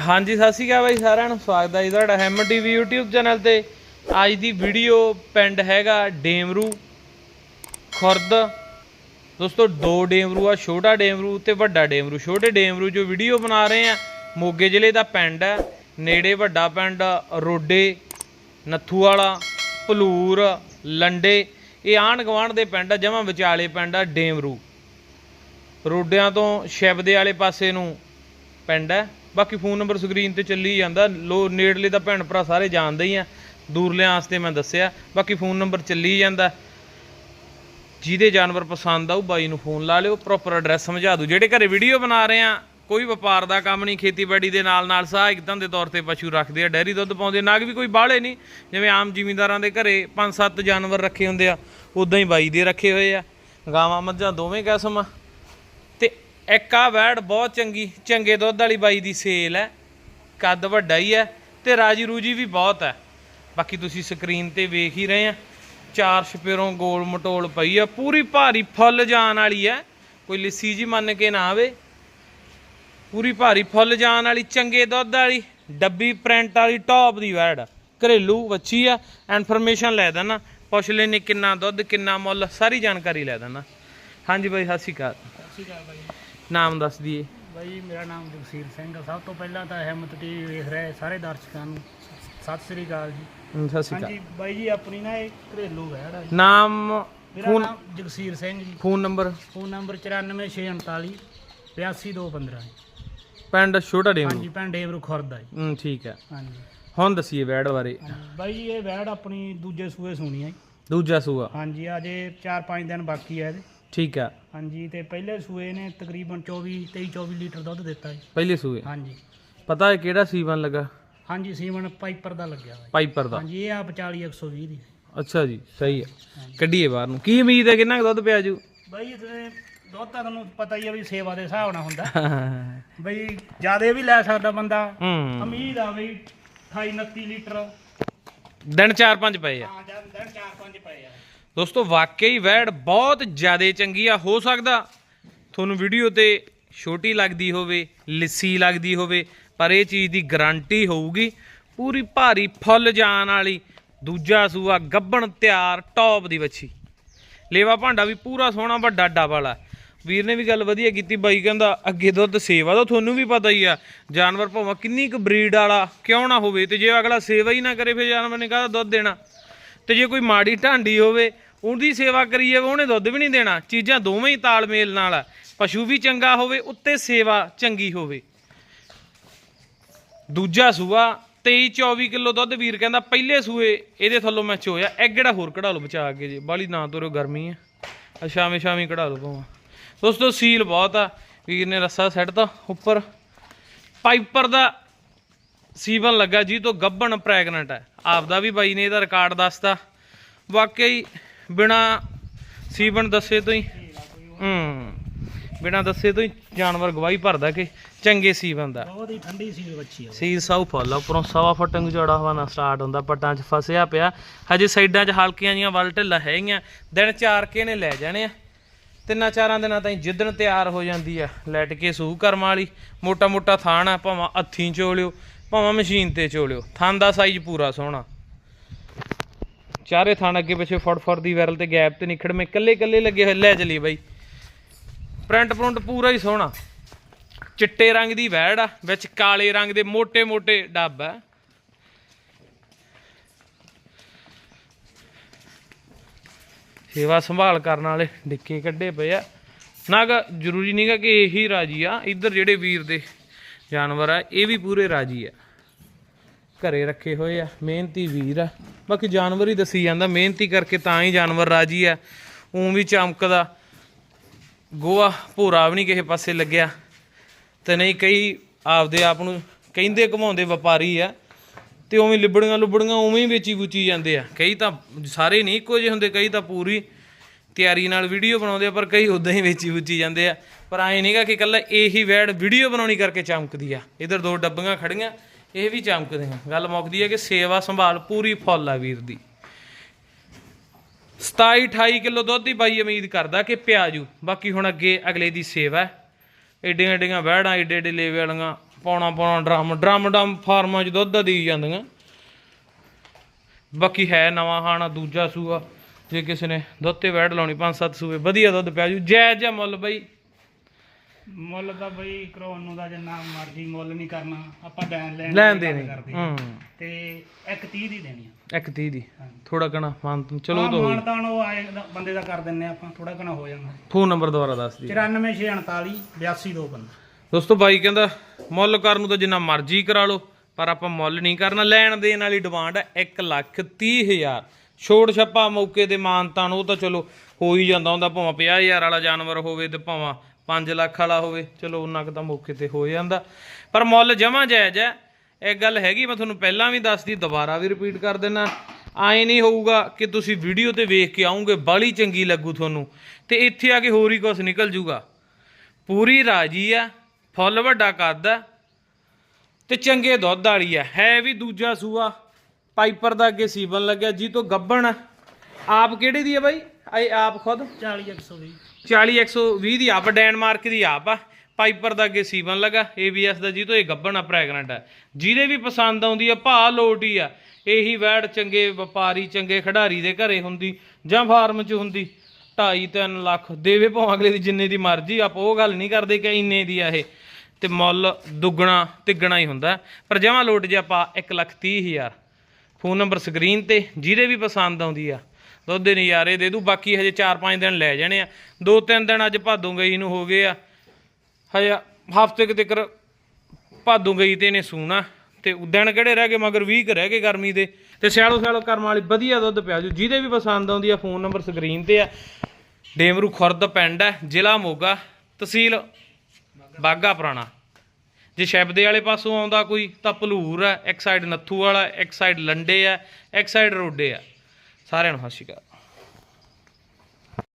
ਹਾਂਜੀ, ਸਤਿ ਸ਼੍ਰੀ ਅਕਾਲ ਬਾਈ ਸਾਰਿਆਂ ਨੂੰ। ਸਵਾਗਤ ਹੈ ਜੀ ਤੁਹਾਡਾ ਹੈਮ ਟੀਵੀ YouTube ਚੈਨਲ ਤੇ। ਅੱਜ ਦੀ ਵੀਡੀਓ ਪਿੰਡ ਹੈਗਾ ਡੇਮਰੂ, ਖੁਰਦ। ਦੋਸਤੋ, ਦੋ ਡੇਮਰੂ ਆ, ਛੋਟਾ ਡੇਮਰੂ ਤੇ ਵੱਡਾ ਡੇਮਰੂ। ਛੋਟੇ ਡੇਮਰੂ ਜੋ ਵੀਡੀਓ ਬਣਾ ਰਹੇ ਆ, ਮੋਗੇ ਜ਼ਿਲ੍ਹੇ ਦਾ ਪਿੰਡ ਹੈ। ਨੇੜੇ ਵੱਡਾ ਪਿੰਡ ਰੋਡੇ ਨੱਥੂ ਵਾਲਾ ਭਲੂਰ, ਲੰਡੇ। ਇਹ ਆਂਢ ਗੁਆਂਢ ਦੇ ਪਿੰਡ ਆ, ਜਮਾਂ ਵਿਚਾਲੇ ਪਿੰਡ ਆ ਡੇਮਰੂ। ਰੋਡਿਆਂ ਤੋਂ ਸ਼ਿਵ ਦੇ ਵਾਲੇ ਪਾਸੇ ਨੂੰ ਪਿੰਡ ਹੈ। ਬਾਕੀ ਫੋਨ ਨੰਬਰ ਸਕਰੀਨ ਤੇ ਚੱਲੀ ਜਾਂਦਾ। ਲੋ, ਨੇੜਲੇ ਦਾ ਭੈਣ ਭਰਾ ਸਾਰੇ ਜਾਣਦੇ ਹੀ ਆ। ਦੂਰਲਿਆਂ ਵਾਸਤੇ ਮੈਂ ਦੱਸਿਆ। ਬਾਕੀ ਫੋਨ ਨੰਬਰ ਚੱਲੀ ਜਾਂਦਾ। ਜਿਹਦੇ ਜਾਨਵਰ ਪਸੰਦ ਆਊ, ਬਾਈ ਨੂੰ ਫੋਨ ਲਾ ਲਿਓ। ਪ੍ਰੋਪਰ ਐਡਰੈਸ ਸਮਝਾ ਦੂ ਜਿਹੜੇ ਘਰੇ ਵੀਡੀਓ ਬਣਾ ਰਹੇ ਆ, ਕੋਈ ਵਪਾਰ ਦਾ ਕੰਮ ਨਹੀਂ, ਖੇਤੀਬਾੜੀ ਦੇ ਨਾਲ ਨਾਲ ਸਹਾਇਕ ਧੰਦੇ ਤੌਰ ਤੇ ਪਸ਼ੂ ਰੱਖਦੇ ਆ, ਡੈਰੀ ਦੁੱਧ ਪਾਉਂਦੇ ਨਾਗ ਵੀ ਕੋਈ ਬਾਹਲੇ ਨਹੀਂ। ਜਿਵੇਂ ਆਮ ਜ਼ਿਮੀਂਦਾਰਾਂ ਦੇ ਘਰੇ ਪੰਜ ਸੱਤ ਜਾਨਵਰ ਰੱਖੇ ਹੁੰਦੇ ਆ, ਉਦਾਂ ਹੀ ਬਾਈ ਦੇ ਰੱਖੇ ਹੋਏ ਆ। ਗਾਵਾਂ ਮੱਝਾਂ ਦੋਵੇਂ ਕਿਸਮ ਆ। ਇੱਕ ਆ ਵੈੜ ਬਹੁਤ ਚੰਗੀ, ਚੰਗੇ ਦੁੱਧ ਵਾਲੀ ਬਾਈ ਦੀ ਸੇਲ ਹੈ। ਕੱਦ ਵੱਡਾ ਹੀ ਹੈ ਤੇ ਰਾਜੀ ਰੂਜੀ ਵੀ ਬਹੁਤ ਹੈ। ਬਾਕੀ ਤੁਸੀਂ ਸਕਰੀਨ ਤੇ ਵੇਖ ਹੀ ਰਹੇ ਆ, ਚਾਰ ਛਪੇਰੋਂ ਗੋਲ ਮਟੋਲ ਪਈ ਆ, ਪੂਰੀ ਭਾਰੀ ਫੁੱਲ ਜਾਣ ਵਾਲੀ ਹੈ। ਕੋਈ ਲਿੱਸੀ ਜੀ ਮੰਨ ਕੇ ਨਾ ਆਵੇ। ਪੂਰੀ ਭਾਰੀ ਫੁੱਲ ਜਾਣ ਵਾਲੀ, ਚੰਗੇ ਦੁੱਧ ਵਾਲੀ, ਡੱਬੀ ਪ੍ਰਿੰਟ ਵਾਲੀ ਟੌਪ ਦੀ ਵੈੜ। ਘਰੇਲੂ ਵੱਛੀ ਆ ਇਨਫੋਰਮੇਸ਼ਨ ਲੈ ਦੇਣਾ ਪੁੱਛ ਲੈਣੇ ਕਿੰਨਾ ਦੁੱਧ, ਕਿੰਨਾ ਮੁੱਲ, ਸਾਰੀ ਜਾਣਕਾਰੀ ਲੈ ਦੇਣਾ ਹਾਂਜੀ ਬਾਈ, ਸਤਿ ਸ਼੍ਰੀ ਅਕਾਲ। ਸਤਿ ਸ਼੍ਰੀ ਅਕਾਲ ਬਾਈ। ਨਾਮ ਦੱਸ ਦਈਏ। ਬਾਈ ਮੇਰਾ ਨਾਮ ਜਗਸੀਰ ਸਿੰਘ ਆ। ਸਭ ਤੋਂ ਪਹਿਲਾਂ ਤਾਂ ਹਿੰਮਤ ਟੀਵੀ ਵੇਖ ਰਹੇ ਸਾਰੇ ਦਰਸ਼ਕਾਂ ਨੂੰ। ਸਤਿ ਸ਼੍ਰੀ ਅਕਾਲ ਜੀ। ਹਮ, ਸਤਿ ਸ਼੍ਰੀ ਅਕਾਲ। ਹਾਂਜੀ ਬਾਈ ਜੀ ਆਪਣੀ ਨਾ ਇਹ ਘਰੇਲੂ ਵੈੜ ਆ ਜੀ। ਨਾਮ ਮੇਰਾ ਫੋਨ ਨਾਮ Jagsir Singh ji. Phone number? Phone number 94648 82215 ਜੀ। ਪਿੰਡ ਛੋਟਾ ਡੇਮ ਹਾਂਜੀ ਪਿੰਡ ਏਵਰੂ ਖੁਰਦ ਆ ਜੀ। ਹਮ, ਠੀਕ ਹੈ ਹਾਂਜੀ। ਹੁਣ ਦਸੀਏ ਵੈੜ ਬਾਰੇ। ਹਾਂਜੀ ਬਾਈ ਜੀ ਇਹ ਵੈੜ ਆਪਣੀ ਦੂਜੇ ਸੂਏ ਸੁਣੀ ਆ ਜੀ। ਦੂਜਾ ਸੂਆ। ਹਾਂਜੀ ਅਜੇ 4-5 ਦਿਨ ਬਾਕੀ ਆ ਇਹਦੇ। ਠੀਕ ਆ। ਹਾਂਜੀ ਤੇ ਪਹਿਲੇ ਸੂਏ ਨੇ ਤਕਰੀਬਨ 24 23 24 ਲੀਟਰ ਦੁੱਧ ਦਿੱਤਾ ਜੀ। ਪਹਿਲੇ ਸੂਏ? ਹਾਂਜੀ। ਪਤਾ ਹੈ ਕਿਹੜਾ ਸੀਵਨ ਲੱਗਾ? ਹਾਂਜੀ ਸੀਮਨ ਪਾਈਪਰ ਦਾ ਲੱਗਿਆ ਜੀ। ਪਾਈਪਰ ਦਾ? ਹਾਂਜੀ ਇਹ ਆ 45 120 ਦੀ। ਅੱਛਾ ਜੀ ਸਹੀ ਹੈ ਕੱਢੀਏ ਬਾਹਰ ਨੂੰ। ਕੀ ਉਮੀਦ ਹੈ ਕਿੰਨਾ ਕੁ ਦੁੱਧ ਪਿਆ ਜੂ? ਬਈ ਤੇ ਦੁੱਧ ਤਾਂ ਤੁਹਾਨੂੰ ਪਤਾ ਹੀ ਆ ਵੀ ਸੇਵਾ ਦੇ ਹਿਸਾਬ ਨਾਲ ਹੁੰਦਾ। ਬਈ ਜਿਆਦੇ ਵੀ ਲੈ ਸਕਦਾ ਬੰਦਾ। ਉਮੀਦ ਆ ਬਈ 28 29 ਲੀਟਰ। ਦਿਨ 4-5 ਪਏ ਆ। ਹਾਂ ਜਾਂ ਦਿਨ 4-5 ਪਏ ਆ। ਦੋਸਤੋ, ਵਾਕਈ ਵੈੜ ਬਹੁਤ ਜ਼ਿਆਦਾ ਚੰਗੀ ਆ ਹੋ ਸਕਦਾ। ਤੁਹਾਨੂੰ ਵੀਡੀਓ ਤੇ ਛੋਟੀ ਲੱਗਦੀ ਹੋਵੇ, ਲਿੱਸੀ ਲੱਗਦੀ ਹੋਵੇ, ਪਰ ਇਹ ਚੀਜ਼ ਦੀ ਗਾਰੰਟੀ ਹੋਊਗੀ। ਪੂਰੀ ਭਾਰੀ ਫੁੱਲ ਜਾਣ ਵਾਲੀ, ਦੂਜਾ ਸੂਆ ਗੱਬਣ ਤਿਆਰ ਟੌਪ ਦੀ ਵੱਛੀ। ਲੇਵਾ ਭਾਂਡਾ ਵੀ ਪੂਰਾ ਸੋਹਣਾ, ਵੱਡਾ ਡੱਬ ਵਾਲਾ ਵੀਰ ਨੇ ਵੀ ਗੱਲ ਵਧੀਆ ਕੀਤੀ ਬਾਈ, ਕਹਿੰਦਾ, ਅੱਗੇ ਦੁੱਧ ਸੇਵਾ ਦਾ ਤੁਹਾਨੂੰ ਵੀ ਪਤਾ ਹੀ ਆ। ਜਾਨਵਰ ਭਾਵੇਂ ਕਿੰਨੀ ਕੁ ਬਰੀਡ ਵਾਲਾ ਕਿਉਂ ਨਾ ਹੋਵੇ, ਤੇ ਜੇ ਅਗਲਾ ਸੇਵਾ ਹੀ ਨਾ ਕਰੇ, ਫਿਰ ਜਾਨਵਰ ਨੇ ਕਾਹਦਾ ਦੁੱਧ ਦੇਣਾ? ਤੇ ਜੇ ਕੋਈ ਮਾੜੀ ਢਾਂਡੀ ਹੋਵੇ, ਉਹਦੀ ਸੇਵਾ ਕਰੀਏ ਉਹਨੇ ਦੁੱਧ ਵੀ ਨਹੀਂ ਦੇਣਾ। ਚੀਜ਼ਾਂ ਦੋਵੇਂ ਹੀ ਤਾਲਮੇਲ ਨਾਲ ਪਸ਼ੂ ਵੀ ਚੰਗਾ ਹੋਵੇ, ਉੱਤੇ ਸੇਵਾ ਚੰਗੀ ਹੋਵੇ। ਦੂਜਾ ਸੂਆ 23 24 ਕਿਲੋ ਦੁੱਧ ਵੀਰ ਕਹਿੰਦਾ, ਪਹਿਲੇ ਸੂਏ ਇਹਦੇ ਥੱਲੋਂ ਮੈਂ ਚੋਇਆ ਇੱਕ ਜਿਹੜਾ ਹੋਰ ਕਢਾ ਲਓ ਬਚਾ ਕੇ ਜੇ। ਬਾਲੀ ਨਾ ਤੋਰੋ ਗਰਮੀ ਆ। ਆ ਸ਼ਾਮੇ ਸ਼ਾਮੀ ਕਢਾ ਲਓ ਭਾਵਾਂ। ਦੋਸਤੋ, ਸੀਲ ਬਹੁਤ ਆ। ਵੀਰ ਨੇ ਰੱਸਾ ਸੈੱਟ ਤਾਂ ਉੱਪਰ। ਪਾਈਪਰ ਦਾ ਸੀਵਨ ਲੱਗਾ ਜੀ ਤੋਂ ਗੱਬਣ ਪ੍ਰੈਗਨੈਂਟ ਹੈ। ਆਪਦਾ ਵੀ ਬਾਈ ਨੇ ਇਹਦਾ ਰਿਕਾਰਡ ਦੱਸਤਾ। ਵਾਕਈ ਬਿਨਾ ਸੀਵਨ ਦੱਸੇ ਤੋਂ ਹੀ ਹੂੰ ਬਿਨਾ ਦੱਸੇ ਤੋਂ ਹੀ ਜਾਨਵਰ ਗਵਾਹੀ ਭਰਦਾ ਕਿ ਚੰਗੇ ਸੀਵਨ ਦਾ। ਬਹੁਤ ਹੀ ਠੰਡੀ ਸੀ ਬੱਚੀ ਆ ਸੀਲ ਸਾਊ ਫੁੱਲ ਉੱਪਰੋਂ ਸਵਾ ਫੁੱਟ ਨੂੰ ਜੋੜਾ ਹਵਾਨਾ ਸਟਾਰਟ ਹੁੰਦਾ ਪੱਟਾਂ 'ਚ ਫਸਿਆ ਪਿਆ। ਹਜੇ ਸਾਈਡਾਂ 'ਚ ਹਲਕੀਆਂ ਜੀਆਂ ਵੱਲ ਢਿੱਲਾ ਹੈਗੀਆਂ। ਦਿਨ ਚਾਰ ਕੇ ਨੇ ਲੈ ਜਾਣੇ ਆ। ਤਿੰਨਾਂ ਚਾਰਾਂ ਦਿਨਾਂ ਤਾਈਂ ਜਿੱਦਣ ਤਿਆਰ ਹੋ ਜਾਂਦੀ ਆ ਲੈਟ ਕੇ ਸੂਹ ਕਰਮ ਵਾਲੀ। ਮੋਟਾ ਮੋਟਾ ਥਾਣ ਆ ਭਾਵੇਂ ਹੱਥੀਂ ਚੋਲਿਓ। ਭਾਵੇਂ ਮਸ਼ੀਨ ਤੇ ਚੋਲਿਓ। ਥਾਂ ਦਾ ਸਾਈਜ਼ ਪੂਰਾ ਸੋਹਣਾ। ਚਾਰੇ ਥਾਂ ਅੱਗੇ ਪਿੱਛੇ ਫੜ ਫੜ ਦੀ ਵੈਰਲ ਤੇ ਗੈਪ ਤੇ ਨਿਖੜ। ਮੇ ਕੱਲੇ ਕੱਲੇ ਲੱਗੇ ਹੋਏ, ਲੈ ਚਲੀ ਬਾਈ। ਪ੍ਰਿੰਟ ਪ੍ਰਿੰਟ ਪੂਰਾ ਹੀ ਸੋਹਣਾ। ਚਿੱਟੇ ਰੰਗ ਦੀ ਵੈੜ ਆ, ਵਿੱਚ ਕਾਲੇ ਰੰਗ ਦੇ ਮੋٹے-ਮੋٹے ਡੱਬ ਆ। ਸੇਵਾ ਸੰਭਾਲ ਕਰਨ ਵਾਲੇ ਡਿੱਕੇ ਕੱਢੇ ਪਏ ਆ। ਨਾ ਜ਼ਰੂਰੀ ਨਹੀਂਗਾ ਕਿ ਇਹੀ ਰਾਜੀ ਆ। ਇੱਧਰ ਜਿਹੜੇ ਵੀਰ ਦੇ ਜਾਨਵਰ ਆ, ਇਹ ਵੀ ਪੂਰੇ ਰਾਜੀ ਆ। ਘਰੇ ਰੱਖੇ ਹੋਏ ਆ, ਮਿਹਨਤੀ ਵੀਰ ਆ। ਬਾਕੀ ਜਾਨਵਰ ਹੀ ਦੱਸੀ ਜਾਂਦਾ, ਮਿਹਨਤੀ ਕਰਕੇ ਤਾਂ ਹੀ ਜਾਨਵਰ ਰਾਜੀ ਆ। ਉਂ ਵੀ ਚਮਕਦਾ। ਗੋਆ ਭੋਰਾ ਵੀ ਨਹੀਂ ਕਿਸੇ ਪਾਸੇ ਲੱਗਿਆ। ਤੇ ਨਹੀਂ ਕਈ ਆਪਦੇ ਆਪ ਨੂੰ ਕਹਿੰਦੇ ਘਮਾਉਂਦੇ ਵਪਾਰੀ ਆ। ਤੇ ਉਵੇਂ ਲਿਬੜੀਆਂ ਲੁਬੜੀਆਂ ਉਵੇਂ ਹੀ ਵੇਚੀ ਵੂਚੀ ਜਾਂਦੇ ਆ। ਕਈ ਤਾਂ ਸਾਰੇ ਨਹੀਂ ਇੱਕੋ ਜਿਹੇ ਹੁੰਦੇ, ਕਈ ਤਾਂ ਪੂਰੀ ਤਿਆਰੀ ਨਾਲ ਵੀਡੀਓ ਬਣਾਉਂਦੇ ਆ, ਪਰ ਕਈ ਉਦਾਂ ਹੀ ਵੇਚੀ ਵੂਚੀ ਜਾਂਦੇ ਆ। ਪਰ ਐ ਨਹੀਂਗਾ ਕਿ ਇਕੱਲਾ ਇਹੀ ਵੈੜ ਵੀਡੀਓ ਬਣਾਉਣੀ ਕਰਕੇ ਚਮਕਦੀ ਆ। ਇਧਰ ਦੋ ਡੱਬੀਆਂ ਖੜੀਆਂ, ਇਹ ਵੀ ਚਮਕਦੇ ਆ। ਗੱਲ ਮੁੱਕਦੀ ਹੈ ਕਿ ਸੇਵਾ ਸੰਭਾਲ ਪੂਰੀ ਫੁੱਲ ਆ ਵੀਰ ਦੀ। 27 28 ਕਿਲੋ ਦੁੱਧ ਦੀ ਬਾਈ ਉਮੀਦ ਕਰਦਾ ਕਿ ਪਿਆਜੂ। ਬਾਕੀ ਹੁਣ ਅੱਗੇ ਅਗਲੇ ਦੀ ਸੇਵਾ ਏਡੀਆਂ ਏਡੀਆਂ ਵਹਿੜਾਂ, ਏਡੇ ਏਡੇ ਲੇਵੇ ਵਾਲੀਆਂ, ਪੌਣਾ ਪੌਣਾ ਡਰਮ ਡਰਮ ਡਮ ਫਾਰਮਾਂ 'ਚ ਦੁੱਧ ਦਾ ਜਾਂਦੀਆਂ। ਬਾਕੀ ਹੈ ਨਵਾਂ ਹਾਣਾ ਦੂਜਾ ਸੂਆ। ਜੇ ਕਿਸੇ ਨੇ ਦੁੱਧ ਤੇ ਵੈੜ ਲਾਉਣੀ ਪੰਜ ਸੱਤ ਸੂਏ ਵਧੀਆ ਦੁੱਧ ਪਿਆ ਜੂ। ਜੈ ਜੈ ਮੁੱਲ ਬਈ। ਮੁੱਲ ਤਾਂ ਬਈ ਕਰਾਉਣ ਨੂੰ ਦਾ ਜਿੰਨਾ ਮਰਜ਼ੀ ਮੁੱਲ ਨਹੀਂ ਕਰਨਾ ਆਪਾਂ ਲੈਣ ਲੈਣ ਲੈਣ ਦੀ ਕਰਦੇ ਹਾਂ। ਤੇ ਇੱਕ 30 ਦੀ ਦੇਣੀ ਆ। ਇੱਕ 30 ਦੀ। ਥੋੜਾ ਕਣਾ ਮਾਨ ਚਲੋ ਉਹ ਤਾਂ ਹੋਈ ਮਾਨ ਤਾਂ ਉਹ ਆਏ ਦਾ- ਬੰਦੇ ਦਾ ਕਰ ਦਿੰਨੇ ਆਪਾਂ ਥੋੜਾ ਘਣਾ ਹੋ ਜਾਂਦਾ। ਫੋਨ ਨੰਬਰ ਦੁਬਾਰਾ ਦੱਸ ਦੀ 94648 82215 ਦੋਸਤੋ ਬਾਈ ਕਹਿੰਦਾ ਮੁੱਲ ਕਰਨ ਨੂੰ ਤਾਂ ਜਿੰਨਾ ਮਰਜ਼ੀ ਕਰਾ ਲਓ ਪਰ ਆਪਾਂ ਮੁੱਲ ਨਹੀਂ ਕਰਨਾ। ਲੈਣ ਦੇਣ ਵਾਲੀ ਡਿਮਾਂਡ ਹੈ 1 ਲੱਖ 30 ਹਜ਼ਾਰ। ਛੋੜ ਛੱਪਾ ਮੌਕੇ ਤੇ ਮਾਨਤਾਨ ਉਹ ਤਾਂ ਚਲੋ ਹੋ ਹੀ ਜਾਂਦਾ ਹੁੰਦਾ, ਭਾਵੇਂ 50 ਹਜ਼ਾਰ ਵਾਲਾ ਜਾਨਵਰ ਹੋਵੇ ਤੇ ਭਾਵੇਂ 5 ਲੱਖ ਵਾਲਾ ਹੋਵੇ, ਚਲੋ ਉਹਨਾਂ ਕੁ ਤਾਂ ਮੌਕੇ ਤੇ ਹੋ ਜਾਂਦਾ। ਪਰ ਮੁੱਲ ਜਮਾ ਜਾਇਜ਼ ਹੈ। ਇਹ ਗੱਲ ਹੈਗੀ, ਮੈਂ ਤੁਹਾਨੂੰ ਪਹਿਲਾਂ ਵੀ ਦੱਸਦੀ, ਦੁਬਾਰਾ ਵੀ ਰਿਪੀਟ ਕਰ ਦਿੰਦਾ। ਆਏ ਨਹੀਂ ਹੋਊਗਾ ਕਿ ਤੁਸੀਂ ਵੀਡੀਓ ਤੇ ਵੇਖ ਕੇ ਆਉਂਗੇ, ਬਾਲੀ ਚੰਗੀ ਲੱਗੂ ਤੁਹਾਨੂੰ। ਤੇ ਇੱਥੇ ਆ ਕੇ ਹੋਰ ਹੀ ਕੁਝ ਨਿਕਲ ਜੂਗਾ। ਪੂਰੀ ਰਾਜੀ ਆ ਫੁੱਲ ਵੱਡਾ ਕੱਦ ਆ ਤੇ ਚੰਗੇ ਦੁੱਧ ਵਾਲੀ ਆ ਹੈ ਵੀ ਦੂਜਾ ਸੂਆ। ਪਾਈਪਰ ਦਾ ਅੱਗੇ ਸੀਵਨ ਲੱਗਿਆ ਜੀ ਤੋਂ ਗੱਬਣ ਆ। ਆਪ ਕਿਹੜੇ ਦੀ ਆ ਬਾਈ? ਇਹ ਆਪ ਖੁਦ? 40 120 40 120 ਦੀ ਆਪ ਡੈਨਮਾਰਕ ਦੀ ਆਪ ਆ। ਪਾਈਪਰ ਦਾ ਅੱਗੇ ਸੀਵਨ ਲਗਾ ABS ਦਾ ਜੀ ਤੋਂ ਇਹ ਗੱਬਣ ਆ ਪ੍ਰੈਗਨੈਂਟ ਆ। ਜਿਹਦੇ ਵੀ ਪਸੰਦ ਆਉਂਦੀ ਆ ਭਾ ਲੋਟ ਹੀ ਆ। ਇਹੀ ਵੈੜ ਚੰਗੇ ਵਪਾਰੀ ਚੰਗੇ ਖਿਡਾਰੀ ਦੇ ਘਰੇ ਹੁੰਦੀ ਜਾਂ ਫਾਰਮ 'ਚ ਹੁੰਦੀ। 2.5 3 ਲੱਖ ਦੇਵੇ ਭਾਵੇਂ ਅਗਲੇ ਦੀ ਜਿੰਨੇ ਦੀ ਮਰਜ਼ੀ ਆਪਾਂ ਉਹ ਗੱਲ ਨਹੀਂ ਕਰਦੇ ਕਿ ਇੰਨੇ ਦੀ ਆ ਇਹ। ਤੇ ਮੁੱਲ ਦੁੱਗਣਾ ਤਿੱਗਣਾ ਹੀ ਹੁੰਦਾ। ਪਰ ਜਮਾਂ ਲੋਟ ਜੇ ਆਪਾਂ 1 ਲੱਖ 30 ਹਜ਼ਾਰ ਫੋਨ ਨੰਬਰ ਸਕਰੀਨ ਤੇ, ਜਿਹਦੇ ਵੀ ਪਸੰਦ ਆਉਂਦੀ ਆ। ਦੁੱਧ ਦੇ ਨਜ਼ਾਰੇ ਦੇ ਦੂ, ਬਾਕੀ ਹਜੇ 4-5 ਦਿਨ ਲੈ ਜਾਣੇ ਆ। ਦੋ ਤਿੰਨ ਦਿਨ ਅੱਜ ਭਾਦੋਂ ਗਈ ਨੂੰ ਹੋ ਗਏ ਆ। ਹਜੇ ਹਫ਼ਤੇ ਕੁ ਤੱਕ ਭਾਦੋਂ ਗਈ ਤੇ ਇਹਨੇ ਸੂਣਾ। ਤੇ ਦਿਨ ਕਿਹੜੇ ਰਹਿ ਗਏ, ਮਗਰ 20 ਕੁ ਰਹਿ ਗਏ ਗਰਮੀ ਦੇ। ਤੇ ਸਿਆਲੋ ਸਿਆਲੋ ਕਰਮ ਵਾਲੀ ਵਧੀਆ ਦੁੱਧ ਪਿਆ ਜੂ, ਜਿਹਦੇ ਵੀ ਪਸੰਦ ਆਉਂਦੀ ਆ, ਫੋਨ ਨੰਬਰ ਸਕਰੀਨ ਤੇ ਆ। ਡੇਮਰੂ ਖੁਰਦ ਪਿੰਡ ਹੈ ਜ਼ਿਲ੍ਹਾ ਮੋਗਾ, ਤਹਿਸੀਲ ਬਾਗਾ ਪੁਰਾਣਾ। ਜੇ ਸ਼ੈਬਦੇ ਵਾਲੇ ਪਾਸੋਂ ਆਉਂਦਾ ਕੋਈ, ਤਾਂ ਭਲੂਰ ਆ ਇੱਕ ਸਾਈਡ ਨੱਥੂ ਵਾਲਾ, ਇੱਕ ਸਾਈਡ ਲੰਡੇ ਆ ਇੱਕ ਸਾਈਡ ਰੋਡੇ ਆ ਸਾਰਿਆਂ ਨੂੰ ਸਤਿ ਸ਼੍ਰੀ ਅਕਾਲ।